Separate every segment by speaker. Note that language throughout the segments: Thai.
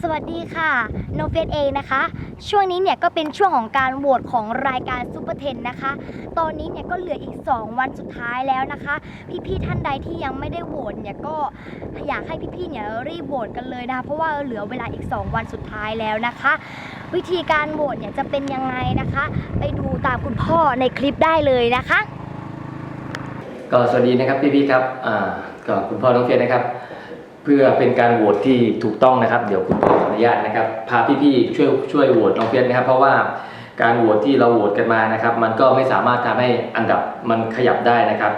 Speaker 1: สวัสดีค่ะโนเฟสเองนะคะ ช่วงนี้เนี่ยก็เป็นช่วงของการโหวตของรายการซูเปอร์เทนนะคะ ตอนนี้เนี่ยก็เหลืออีก 2 วันสุดท้ายแล้วนะคะ พี่ๆท่านใดที่ยังไม่ได้โหวตเนี่ยก็อยากให้พี่ๆเนี่ยรีบโหวตกันเลยนะคะเพราะว่าเหลือเวลาอีก 2 วันสุดท้ายแล้วนะคะ วิธีการโหวตเนี่ยจะเป็นยังไงนะคะ ไปดูตามคุณพ่อในคลิปได้เลยนะคะ
Speaker 2: ก็สวัสดีนะครับพี่ๆครับอ่าก็คุณพ่อน้องเฟียสนะครับ เพื่อเป็นการโหวตที่ถูกต้องนะครับ เดี๋ยวคุณพ่อขออนุญาตนะครับ พาพี่ๆช่วยช่วยโหวตน้องเฟียสนะครับ เพราะว่าการโหวตที่เราโหวตกันมานะครับ มันก็ไม่สามารถทำให้อันดับมันขยับได้นะครับ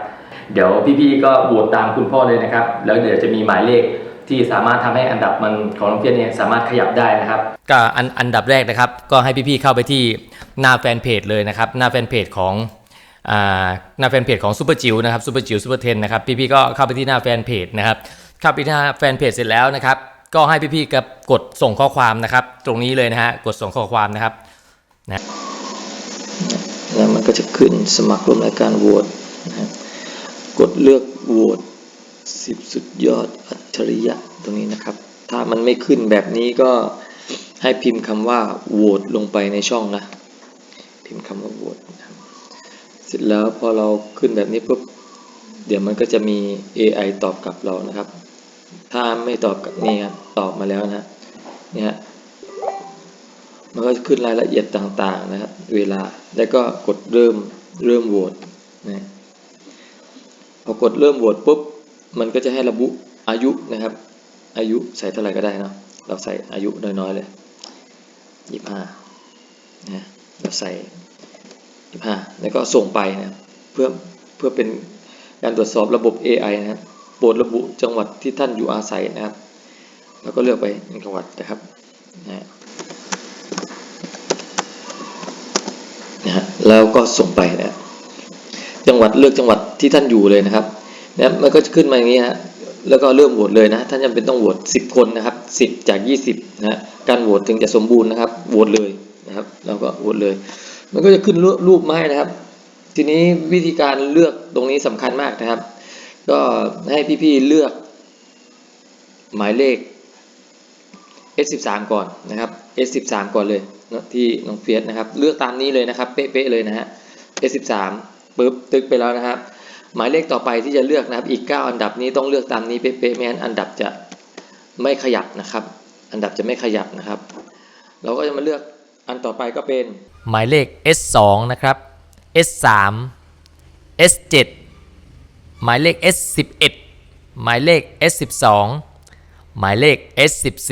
Speaker 2: เดี๋ยวพี่ๆก็โหวตตามคุณพ่อเลยนะครับ แล้วเดี๋ยวจะมีหมายเลขที่สามารถทำให้อันดับมันของน้องเฟียสเนี่ยสามารถขยับได้นะครับ ก็อันอันดับแรกนะครับ ก็ให้พี่ๆเข้าไปที่หน้าแฟนเพจเลยนะครับ หน้าแฟนเพจของหน้าแฟนเพจของซูเปอร์จิ๋วนะครับซูเปอร์จิ๋วซูเปอร์เทนนะครับพี่ๆก็เข้าไปที่หน้าแฟนเพจนะครับ เข้าไปที่หน้าแฟนเพจเสร็จแล้วนะครับ ก็ให้พี่ๆกับกดส่งข้อความนะครับ ตรงนี้เลยนะฮะกดส่งข้อความนะครับนะ
Speaker 3: แล้วมันก็จะขึ้นสมัครร่วมรายการโหวตนะครับกดเลือกโหวต10 สุดยอดอัจฉริยะตรงนี้นะครับ ถ้ามันไม่ขึ้นแบบนี้ก็ให้พิมพ์คำว่าโหวตลงไปในช่องนะ พิมพ์คำว่าโหวตนะครับเสร็จแล้วพอเราขึ้นแบบนี้ปุ๊บเดี๋ยวมันก็จะมี AI ตอบกลับเรานะครับ ถ้าไม่ตอบกับนี่ครับตอบมาแล้วนะเนี่ยมันก็ขึ้นรายละเอียดต่างๆนะครับ เวลาแล้วก็กดเริ่มเริ่มโหวตนะพอกดเริ่มโหวตปุ๊บมันก็จะให้ระบุอายุนะครับ อายุใส่เท่าไหร่ก็ได้นะเราใส่อายุน้อยๆเลยยี่ห้านะเราใส่ยี่ห้าแล้วก็ส่งไปนะเพื่อเพื่อเป็นการตรวจสอบระบบ AI นะครับ ปรดระบุจังหวัดที่ท่านอยู่อาศัยนะครับ แล้วก็เลือกไปหนึ่งจังหวัดนะครับนะนะฮะแล้วก็ส่งไปนะจังหวัดเลือกจังหวัดที่ท่านอยู่เลยนะครับนะมันก็จะขึ้นมาอย่างนี้ฮะแล้วก็เริ่มโหวตเลยนะท่านจำเป็นต้องโหวต10 คนนะครับ 10 จาก 20นะฮะการโหวตถึงจะสมบูรณ์นะครับโหวตเลยนะครับแล้วก็โหวตเลย มันก็จะขึ้นรูรูปมาให้นะครับ ทีนี้วิธีการเลือกตรงนี้สำคัญมากนะครับ ก็ให้พี่ๆเลือกหมายเลข S13 ก่อนนะครับ S13 ก่อนเลยที่น้องเฟียสนะครับ เลือกตามนี้เลยนะครับ เป๊ะๆเลยนะฮะ S13 ปึ๊บตึกไปแล้วนะครับ หมายเลขต่อไปที่จะเลือกนะครับอีก 9 อันดับนี้ต้องเลือกตามนี้เป๊ะๆไม่งั้นอันดับจะไม่ขยับนะครับ อันดับจะไม่ขยับนะครับ เราก็จะมาเลือกอันต่อไปก็เป็น
Speaker 2: หมายเลข S2 นะครับ S3 S7 หมายเลข S11 หมายเลข S12 หมายเลข S14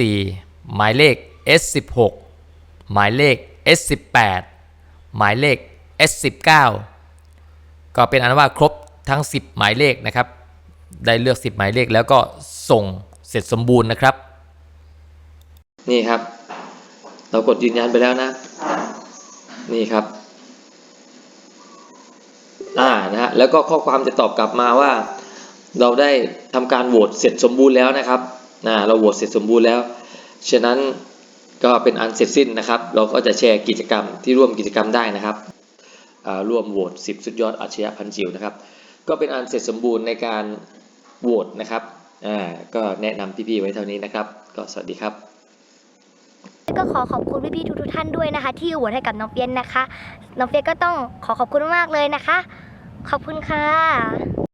Speaker 2: หมายเลข S16 หมายเลข S18 หมายเลข S19 ก็เป็นอันว่าครบทั้ง 10 หมายเลขนะครับ ได้เลือก 10 หมายเลขแล้วก็ส่งเสร็จสมบูรณ์นะครับ
Speaker 3: นี่ครับ เรากดยืนยันไปแล้วนะ นี่ครับ อ่านะฮะแล้วก็ข้อความจะตอบกลับมาว่า เราได้ทำการโหวตเสร็จสมบูรณ์แล้วนะครับนะเราโหวตเสร็จสมบูรณ์แล้วฉะนั้นก็เป็นอันเสร็จสิ้นนะครับ เราก็จะแชร์กิจกรรมที่ร่วมกิจกรรมได้นะครับอ่าร่วมโหวต 10 สุดยอดอาชญาพันจิ๋วนะครับ ก็เป็นอันเสร็จสมบูรณ์ในการโหวตนะครับอ่าก็แนะนำพี่ๆไว้เท่านี้นะครับ ก็สวัสดีครับ
Speaker 1: ก็ขอขอบคุณพี่ๆทุกๆท่านด้วยนะคะ ที่อวดให้กับน้องเฟียนนะคะ น้องเฟียนก็ต้องขอขอบคุณมากเลยนะคะ ขอบคุณค่ะ